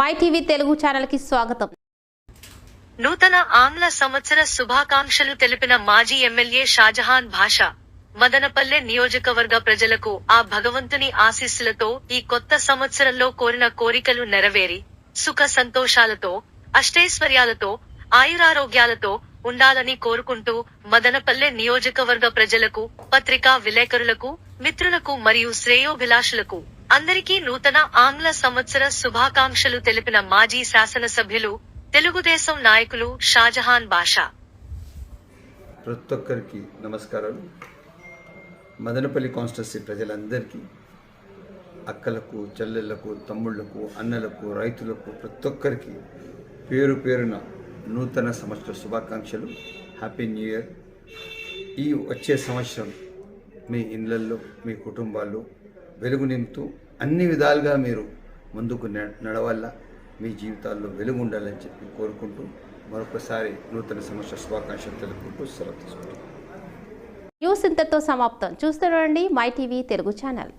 My TV Telugu ఛానల్కి స్వాగతం. నూతన ఆంగ్ల సంవత్సర శుభాకాంక్షలు తెలిపిన మాజీ ఎమ్మెల్యే షాజహాన్ భాషా మదనపల్లె నియోజకవర్గ ప్రజలకు ఆ భగవంతుని ఆశీస్సులతో ఈ కొత్త సంవత్సరంలో కోరిన కోరికలు నెరవేరి సుఖ సంతోషాలతో అష్టైశ్వర్యాలతో ఆయురారోగ్యాలతో ఉండాలని కోరుకుంటూ మదనపల్లె నియోజకవర్గ ప్రజలకు పత్రికా విలేకరులకు మిత్రులకు మరియు శ్రేయోభిలాషులకు అందరికీ నూతన ఆంగ్ల సంవత్సర శుభాకాంక్షలు తెలిపిన మాజీ శాసనసభ్యులు తెలుగుదేశం నాయకులు షాజహాన్ బాషా. ప్రతి ఒక్కరికి నమస్కారాలు. మదనపల్లి కాన్స్టిట్యూన్సీ ప్రజలందరికీ అక్కలకు చెల్లెళ్ళకు తమ్ముళ్ళకు అన్నలకు రైతులకు ప్రతి ఒక్కరికి పేరు పేరున నూతన సంవత్సర శుభాకాంక్షలు. హ్యాపీ న్యూ ఇయర్ ఈ వచ్చే సంవత్సరం మీ ఇళ్ళల్లో మీ కుటుంబాల్లో వెలుగు నింపుతూ అన్ని విధాలుగా మీరు ముందుకు న- మీ జీవితాల్లో వెలుగు ఉండాలని చెప్పి కోరుకుంటూ మరొకసారి నూతన సంవత్సర శుభాకాంక్షలు తెలుపుకుంటూ సెలవు తీసుకుంటాం న్యూస్ ఇంతతో సమాప్తం. చూస్తూ రండి మై టీవీ తెలుగు ఛానల్.